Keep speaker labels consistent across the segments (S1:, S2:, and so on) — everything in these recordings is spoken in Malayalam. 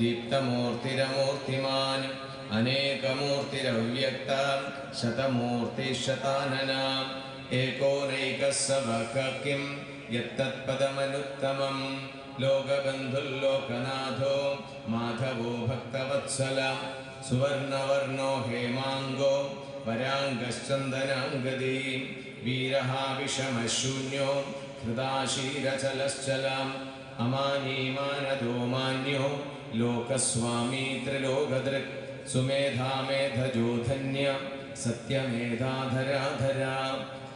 S1: दीप्तमूर्तिरमूर्तिमान् अनेकमूर्तिरव्यक्ता एकोनैकः सबक किं यत्तत्पदमनुत्तमम् लोकबन्धुल्लोकनाथो माधवो भक्तवत्सल सुवर्णवर्णो हेमाङ्गो वराङ्गश्चन्दनाङ्गदी वीरः विषमशून्यो हृदाशीरचलश्चलाम् अमानीमानदो मान्यो लोकस्वामी त्रिलोकदृक् सुमेधा मेधजो धन्य सत्यमेधाधराधरा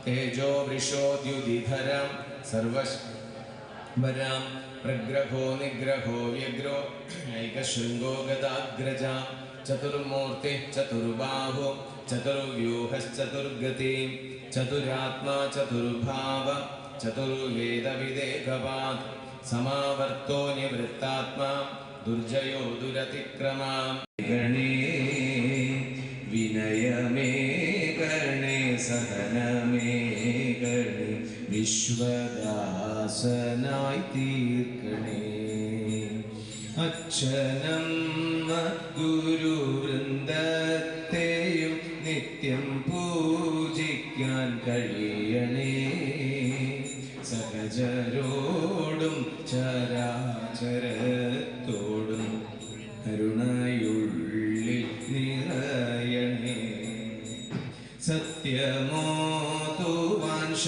S1: तेजो वृषोद्युदिधर सर्ववरां प्रग्रहो निग्रहो व्यग्रो नैकशृङ्गो गदाग्रजा, चतुर्मूर्तिः चतुर्बाहु, चतुर्व्यूहश्चतुर्गति, चतुरात्मा चतुर्भाव चतुर्वेदविदेकवात् समावर्तो निवृत्तात्मा ദുർജയോ ദുരതിക്രമാം. ഗണേ വിനയമേ ഗണേ സഹനമേ ഗണേ വിശ്വദാസനായി തീർക്കണേ. അച്ഛനം ഗുരു कर्मो वान् वाञ्छ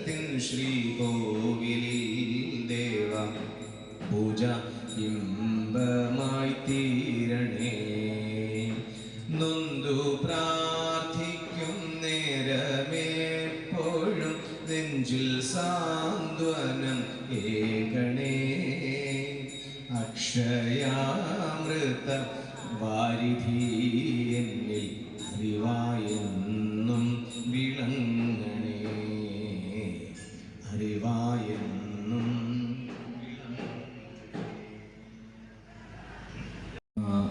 S1: മാനസത്തിൻ ശ്രീകോവിലിൽ ദേവ. പൂജ ഇമ്പമായി തീരണേ. നൊന്തു പ്രാർത്ഥിക്കും നേരമേപ്പോഴും നെഞ്ചിൽ സാന്ത്വനം ഏകണേ. അക്ഷയാമൃത വാരിധി എന്നിൽ അറിവായെന്നും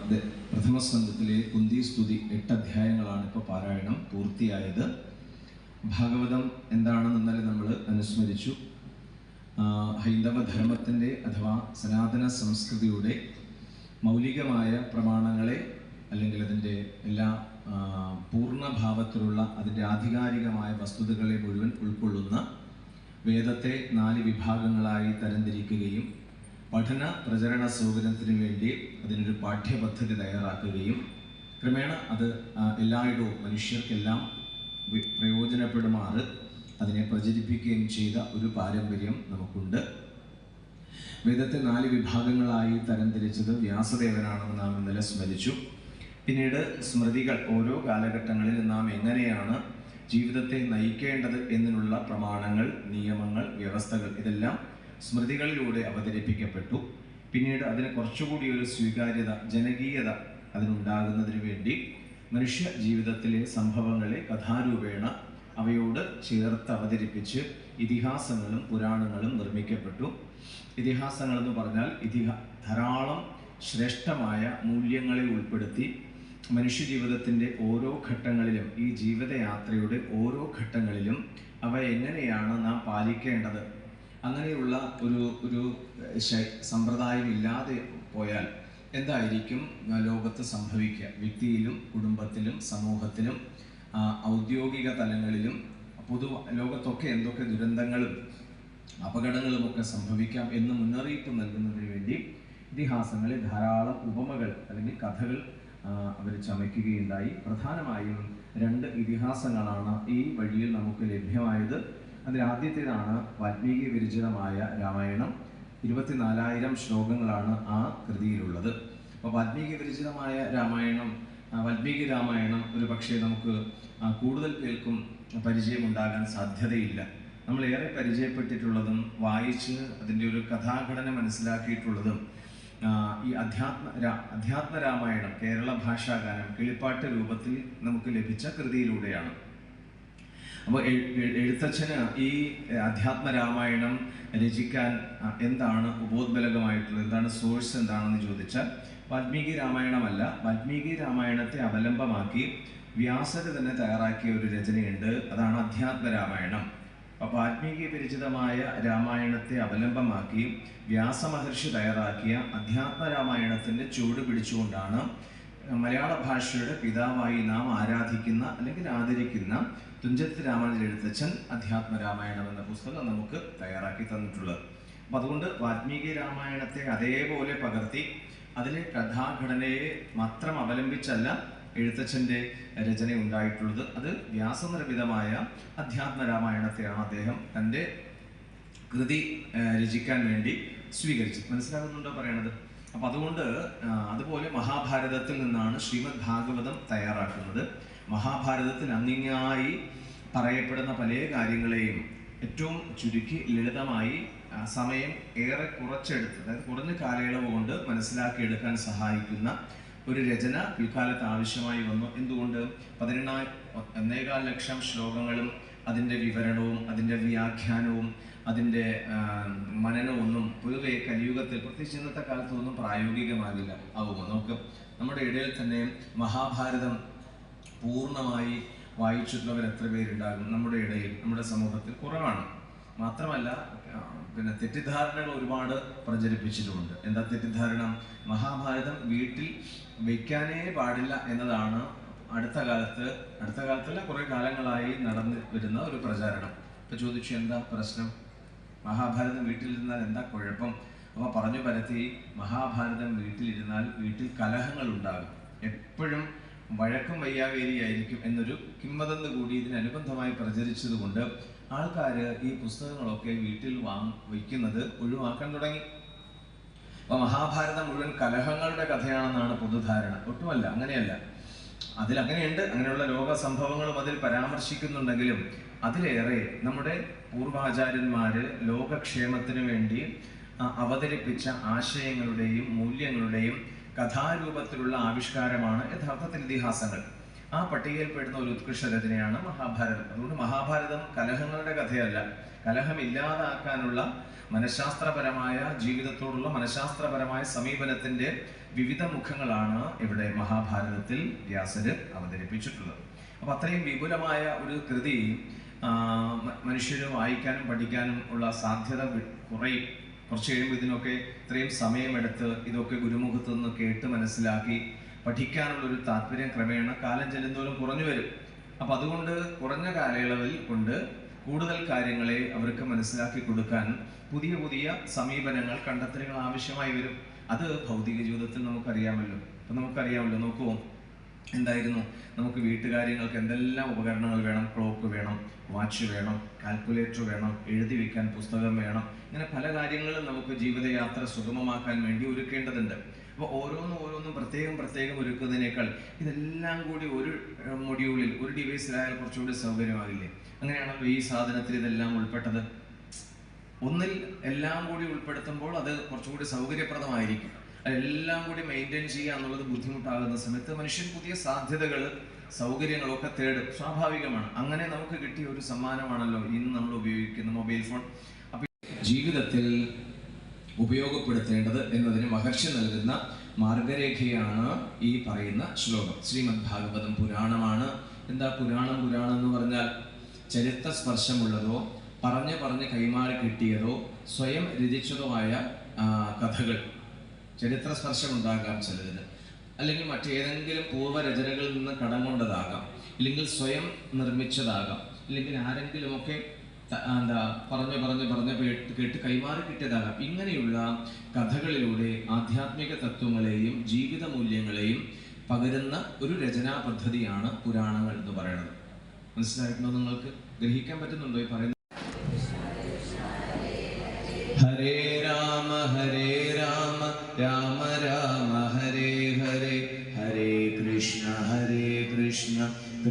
S2: പ്രഥമ സ്കന്ധത്തിലെ കുന്തി സ്തുതി എട്ട് അധ്യായങ്ങളാണ് ഇപ്പോൾ പാരായണം പൂർത്തിയായത്. ഭാഗവതം എന്താണെന്ന് ഇന്നലെ നമ്മൾ അനുസ്മരിച്ചു? ഹൈന്ദവ ധർമ്മത്തിന്റെ അഥവാ സനാതന സംസ്കൃതിയുടെ മൗലികമായ പ്രമാണങ്ങളെ അല്ലെങ്കിൽ അതിന്റെ എല്ലാ പൂർണഭാവത്തിലുള്ള അതിന്റെ ആധികാരികമായ വസ്തുതകളെ മുഴുവൻ ഉൾക്കൊള്ളുന്ന വേദത്തെ നാല് വിഭാഗങ്ങളായി തരംതിരിക്കുകയും പഠന പ്രചരണ സൗകര്യത്തിന് വേണ്ടി അതിനൊരു പാഠ്യപദ്ധതി തയ്യാറാക്കുകയും ക്രമേണ അത് എല്ലായിടവും മനുഷ്യർക്കെല്ലാം പ്രയോജനപ്പെടുമാറ് അതിനെ പ്രചരിപ്പിക്കുകയും ചെയ്ത ഒരു പാരമ്പര്യം നമുക്കുണ്ട്. വേദത്തെ നാല് വിഭാഗങ്ങളായി തരംതിരിച്ചത് വ്യാസദേവനാണെന്ന് നാം ഇന്നലെ സ്മരിച്ചു. പിന്നീട് സ്മൃതികൾ ഓരോ കാലഘട്ടങ്ങളിൽ നാം എങ്ങനെയാണ് ജീവിതത്തെ നയിക്കേണ്ടത് എന്നതിനുള്ള പ്രമാണങ്ങൾ നിയമങ്ങൾ വ്യവസ്ഥകൾ ഇതെല്ലാം സ്മൃതികളിലൂടെ അവതരിപ്പിക്കപ്പെട്ടു. പിന്നീട് അതിന് കുറച്ചുകൂടി ഒരു സ്വീകാര്യത ജനകീയത അതിനുണ്ടാകുന്നതിന് വേണ്ടി മനുഷ്യ ജീവിതത്തിലെ സംഭവങ്ങളെ കഥാരൂപേണ അവയോട് ചേർത്ത് അവതരിപ്പിച്ച് ഇതിഹാസങ്ങളും പുരാണങ്ങളും നിർമ്മിക്കപ്പെട്ടു. ഇതിഹാസങ്ങൾ എന്ന് പറഞ്ഞാൽ ഇതിഹാ ധാരാളം ശ്രേഷ്ഠമായ മൂല്യങ്ങളെ ഉൾപ്പെടുത്തി മനുഷ്യജീവിതത്തിന്റെ ഓരോ ഘട്ടങ്ങളിലും ഈ ജീവിതയാത്രയുടെ ഓരോ ഘട്ടങ്ങളിലും അവ എങ്ങനെയാണ് നാം പാലിക്കേണ്ടത് അങ്ങനെയുള്ള ഒരു ഒരു സമ്പ്രദായം ഇല്ലാതെ പോയാൽ എന്തായിരിക്കും ലോകത്ത് സംഭവിക്കുക? വ്യക്തിയിലും കുടുംബത്തിലും സമൂഹത്തിലും ഔദ്യോഗിക തലങ്ങളിലും പൊതു ലോകത്തൊക്കെ എന്തൊക്കെ ദുരന്തങ്ങളും അപകടങ്ങളുമൊക്കെ സംഭവിക്കാം എന്ന് മുന്നറിയിപ്പ് നൽകുന്നതിന് വേണ്ടി ഇതിഹാസങ്ങളിൽ ധാരാളം ഉപമകൾ അല്ലെങ്കിൽ കഥകൾ അവർ ചമയ്ക്കുകയുണ്ടായി. പ്രധാനമായും രണ്ട് ഇതിഹാസങ്ങളാണ് ഈ വഴിയിൽ നമുക്ക് ലഭ്യമായത്. അതിൽ ആദ്യത്തേതാണ് വാൽമീകി വിരചിതമായ രാമായണം. ഇരുപത്തിനാലായിരം ശ്ലോകങ്ങളാണ് ആ കൃതിയിലുള്ളത്. അപ്പോൾ വാൽമീകി വിരചിതമായ രാമായണം വാൽമീകി രാമായണം ഒരു പക്ഷേ നമുക്ക് കൂടുതൽ പേർക്കും പരിചയമുണ്ടാകാൻ സാധ്യതയില്ല. നമ്മൾ ഏറെ പരിചയപ്പെട്ടിട്ടുള്ളതും വായിച്ച് അതിന്റെ ഒരു കഥാഘടന മനസ്സിലാക്കിയിട്ടുള്ളതും ഈ അധ്യാത്മ അധ്യാത്മ രാമായണം കേരള ഭാഷാഗാനം കിളിപ്പാട്ട് രൂപത്തിൽ നമുക്ക് ലഭിച്ച കൃതിയിലൂടെയാണ്. അപ്പോൾ എഴുത്തച്ഛന് ഈ അധ്യാത്മ രാമായണം രചിക്കാൻ എന്താണ് ഉപോദ്ബലകമായിട്ടുള്ളത്? എന്താണ് സോഴ്സ് എന്താണെന്ന് ചോദിച്ചാൽ വാൽമീകി രാമായണമല്ല. വാൽമീകി രാമായണത്തെ അവലംബമാക്കി വ്യാസർ തന്നെ തയ്യാറാക്കിയ ഒരു രചനയുണ്ട്. അതാണ് അധ്യാത്മ രാമായണം അപ്പോൾ വാൽമീകി പരിചിതമായ രാമായണത്തെ അവലംബമാക്കി വ്യാസമഹർഷി തയ്യാറാക്കിയ അധ്യാത്മ രാമായണത്തിന്റെ ചുവട് പിടിച്ചുകൊണ്ടാണ് മലയാള ഭാഷയുടെ പിതാവായി നാം ആരാധിക്കുന്ന അല്ലെങ്കിൽ ആദരിക്കുന്ന തുഞ്ചത്ത് രാമാനുജൻ എഴുത്തച്ഛൻ അധ്യാത്മ രാമായണം എന്ന പുസ്തകം നമുക്ക് തയ്യാറാക്കി തന്നിട്ടുള്ളത്. അപ്പം അതുകൊണ്ട് വാൽമീകി രാമായണത്തെ അതേപോലെ പകർത്തി അതിലെ കഥാഘടനയെ മാത്രം അവലംബിച്ചല്ല എഴുത്തച്ഛന്റെ രചന ഉണ്ടായിട്ടുള്ളത്. അത് വ്യാസനിർമ്മിതമായ അധ്യാത്മ രാമായണത്തെയാണ് അദ്ദേഹം തന്റെ കൃതി രചിക്കാൻ വേണ്ടി സ്വീകരിച്ചത്. മനസ്സിലാകുന്നുണ്ടോ പറയണത്? അപ്പൊ അതുകൊണ്ട് അതുപോലെ മഹാഭാരതത്തിൽ നിന്നാണ് ശ്രീമദ് ഭാഗവതം തയ്യാറാക്കുന്നത്. മഹാഭാരതത്തിൽ അങ്ങിങ്ങായി പറയപ്പെടുന്ന പല കാര്യങ്ങളെയും ഏറ്റവും ചുരുക്കി ലളിതമായി സമയം ഏറെ കുറച്ചെടുത്ത് അതായത് കുറഞ്ഞ കാലയളവ് കൊണ്ട് മനസ്സിലാക്കിയെടുക്കാൻ സഹായിക്കുന്ന ഒരു രചന പിൽക്കാലത്ത് ആവശ്യമായി വന്നു. എന്തുകൊണ്ട്? പതിനെണ്ണായി ഒന്നേകാൽ ലക്ഷം ശ്ലോകങ്ങളും അതിന്റെ വിവരണവും അതിന്റെ വ്യാഖ്യാനവും അതിന്റെ മനനമൊന്നും പൊതുവെ കലിയുഗത്തിൽ പ്രത്യേകിച്ച് ഇന്നത്തെ കാലത്തൊന്നും പ്രായോഗികമാകില്ല. ആവുമോ നമുക്ക് നമ്മുടെ ഇടയിൽ തന്നെ മഹാഭാരതം പൂർണമായി വായിച്ചിട്ടുള്ളവർ എത്ര പേരുണ്ടാകും നമ്മുടെ ഇടയിൽ നമ്മുടെ സമൂഹത്തിൽ കുറവാണ്. മാത്രമല്ല പിന്നെ തെറ്റിദ്ധാരണകൾ ഒരുപാട് പ്രചരിപ്പിച്ചിട്ടുമുണ്ട്. എന്താ തെറ്റിദ്ധാരണ? മഹാഭാരതം വീട്ടിൽ വയ്ക്കാനേ പാടില്ല എന്നതാണ് അടുത്ത കാലത്ത് അടുത്ത കാലത്തല്ല കുറേ കാലങ്ങളായി നടന്നു വരുന്ന ഒരു പ്രചാരണം. ഇപ്പൊ ചോദിച്ചു എന്താ പ്രശ്നം? മഹാഭാരതം വീട്ടിലിരുന്നാൽ എന്താ കുഴപ്പം? അപ്പൊ പറഞ്ഞു പരത്തി മഹാഭാരതം വീട്ടിലിരുന്നാൽ വീട്ടിൽ കലഹങ്ങൾ ഉണ്ടാകും എപ്പോഴും വഴക്കും വയ്യാവേരിയായിരിക്കും എന്നൊരു കിംവദന്ത് കൂടി ഇതിനനുബന്ധമായി പ്രചരിച്ചതുകൊണ്ട് ആൾക്കാര് ഈ പുസ്തകങ്ങളൊക്കെ വീട്ടിൽ വാങ് വയ്ക്കുന്നത് ഒഴിവാക്കാൻ തുടങ്ങി. അപ്പൊ മഹാഭാരതം മുഴുവൻ കലഹങ്ങളുടെ കഥയാണെന്നാണ് പൊതുധാരണ. ഒട്ടുമല്ല അങ്ങനെയല്ല. അതിൽ അങ്ങനെയുണ്ട് അങ്ങനെയുള്ള ലോക സംഭവങ്ങളും അതിൽ പരാമർശിക്കുന്നുണ്ടെങ്കിലും അതിലേറെ നമ്മുടെ പൂർവാചാര്യന്മാര് ലോകക്ഷേമത്തിനു വേണ്ടി അവതരിപ്പിച്ച ആശയങ്ങളുടെയും മൂല്യങ്ങളുടെയും കഥാരൂപത്തിലുള്ള ആവിഷ്കാരമാണ് യഥാർത്ഥത്തിൽ ഇതിഹാസങ്ങൾ. ആ പട്ടികയിൽപ്പെടുന്ന ഒരു ഉത്കൃഷ്ട രചനയാണ് മഹാഭാരതം. അതുകൊണ്ട് മഹാഭാരതം കലഹങ്ങളുടെ കഥയല്ല. കലഹം ഇല്ലാതാക്കാനുള്ള മനഃശാസ്ത്രപരമായ ജീവിതത്തോടുള്ള മനഃശാസ്ത്രപരമായ സമീപനത്തിന്റെ വിവിധ മുഖങ്ങളാണ് ഇവിടെ മഹാഭാരതത്തിൽ വ്യാസര് അവതരിപ്പിച്ചിട്ടുള്ളത്. അപ്പൊ അത്രയും വിപുലമായ ഒരു കൃതി ആ, മ- മനുഷ്യര് വായിക്കാനും പഠിക്കാനും ഉള്ള സാധ്യത കുറയും. കുറച്ച് കഴിയുമ്പോൾ ഇതിനൊക്കെ ഇത്രയും സമയമെടുത്ത് ഇതൊക്കെ ഗുരുമുഖത്തു നിന്ന് കേട്ട് മനസ്സിലാക്കി പഠിക്കാനുള്ള ഒരു താല്പര്യം ക്രമേണ കാലം ചെല്ലുന്തോറും കുറഞ്ഞു വരും. അപ്പം അതുകൊണ്ട് കുറഞ്ഞ കാലയളവിൽ കൊണ്ട് കൂടുതൽ കാര്യങ്ങളെ അവർക്ക് മനസ്സിലാക്കി കൊടുക്കാൻ പുതിയ പുതിയ സമീപനങ്ങൾ കണ്ടെത്തലുകൾ ആവശ്യമായി വരും. അത് ഭൗതിക ജീവിതത്തിൽ നമുക്കറിയാമല്ലോ. അപ്പം നമുക്കറിയാമല്ലോ. നോക്കൂ എന്തായിരുന്നു? നമുക്ക് വീട്ടുകാര്യങ്ങൾക്ക് എന്തെല്ലാം ഉപകരണങ്ങൾ വേണം? ക്ലോക്ക് വേണം വാച്ച് വേണം കാൽക്കുലേറ്റർ വേണം എഴുതി വെക്കാൻ പുസ്തകം വേണം. ഇങ്ങനെ പല കാര്യങ്ങളും നമുക്ക് ജീവിതയാത്ര സുഗമമാക്കാൻ വേണ്ടി ഒരുക്കേണ്ടതുണ്ട്. അപ്പോൾ ഓരോന്നും ഓരോന്നും പ്രത്യേകം പ്രത്യേകം ഒരുക്കുന്നതിനേക്കാൾ ഇതെല്ലാം കൂടി ഒരു മൊഡ്യൂളിൽ ഒരു ഡിവൈസിലായാൽ കുറച്ചുകൂടി സൗകര്യമാകില്ലേ? അങ്ങനെയാണല്ലോ ഈ സാധനത്തിൽ ഇതെല്ലാം ഉൾപ്പെട്ടത്. ഒന്നിൽ എല്ലാം കൂടി ഉൾപ്പെടുത്തുമ്പോൾ അത് കുറച്ചുകൂടി സൗകര്യപ്രദമായിരിക്കും. അതെല്ലാം കൂടി മെയിന്റെയിൻ ചെയ്യുക എന്നുള്ളത് ബുദ്ധിമുട്ടാകുന്ന സമയത്ത് മനുഷ്യൻ പുതിയ സാധ്യതകൾ സൗകര്യങ്ങളൊക്കെ തേടും. സ്വാഭാവികമാണ്. അങ്ങനെ നമുക്ക് കിട്ടിയ ഒരു സമ്മാനമാണല്ലോ ഇന്ന് നമ്മൾ ഉപയോഗിക്കുന്ന മൊബൈൽ ഫോൺ. അപ്പം ജീവിതത്തിൽ ഉപയോഗപ്പെടുത്തേണ്ടത് എന്നതിന് മഹർഷി നൽകുന്ന മാർഗരേഖയാണ് ഈ പറയുന്ന ശ്ലോകം. ശ്രീമദ് ഭാഗവതം പുരാണമാണ്. എന്താ പുരാണം? പുരാണം എന്ന് പറഞ്ഞാൽ ചരിത്ര സ്പർശമുള്ളതോ പറഞ്ഞ് പറഞ്ഞ് കൈമാറി കിട്ടിയതോ സ്വയം രചിച്ചതോ ആയ കഥകൾ. ചരിത്ര സ്പർശം ഉണ്ടാകാം ചിലതിന്. അല്ലെങ്കിൽ മറ്റേതെങ്കിലും പൂർവരചനകളിൽ നിന്ന് കടം കൊണ്ടതാകാം ഇല്ലെങ്കിൽ സ്വയം നിർമ്മിച്ചതാകാം. ഇല്ലെങ്കിൽ ആരെങ്കിലുമൊക്കെ എന്താ പറഞ്ഞു പറഞ്ഞു പറഞ്ഞ് കേട്ട് കേട്ട് കൈമാറി കിട്ടിയതാകാം. ഇങ്ങനെയുള്ള കഥകളിലൂടെ ആധ്യാത്മിക തത്വങ്ങളെയും ജീവിത മൂല്യങ്ങളെയും പകരുന്ന ഒരു രചനാ പദ്ധതിയാണ് പുരാണങ്ങൾ എന്ന് പറയുന്നത്. മനസ്സിലായിട്ടുണ്ടോ നിങ്ങൾക്ക്? ഗ്രഹിക്കാൻ പറ്റുന്നുണ്ടോ ഈ പറയുന്നത് ഹരേ രാമ ഹരേ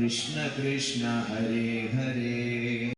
S2: कृष्ण कृष्ण हरे हरे।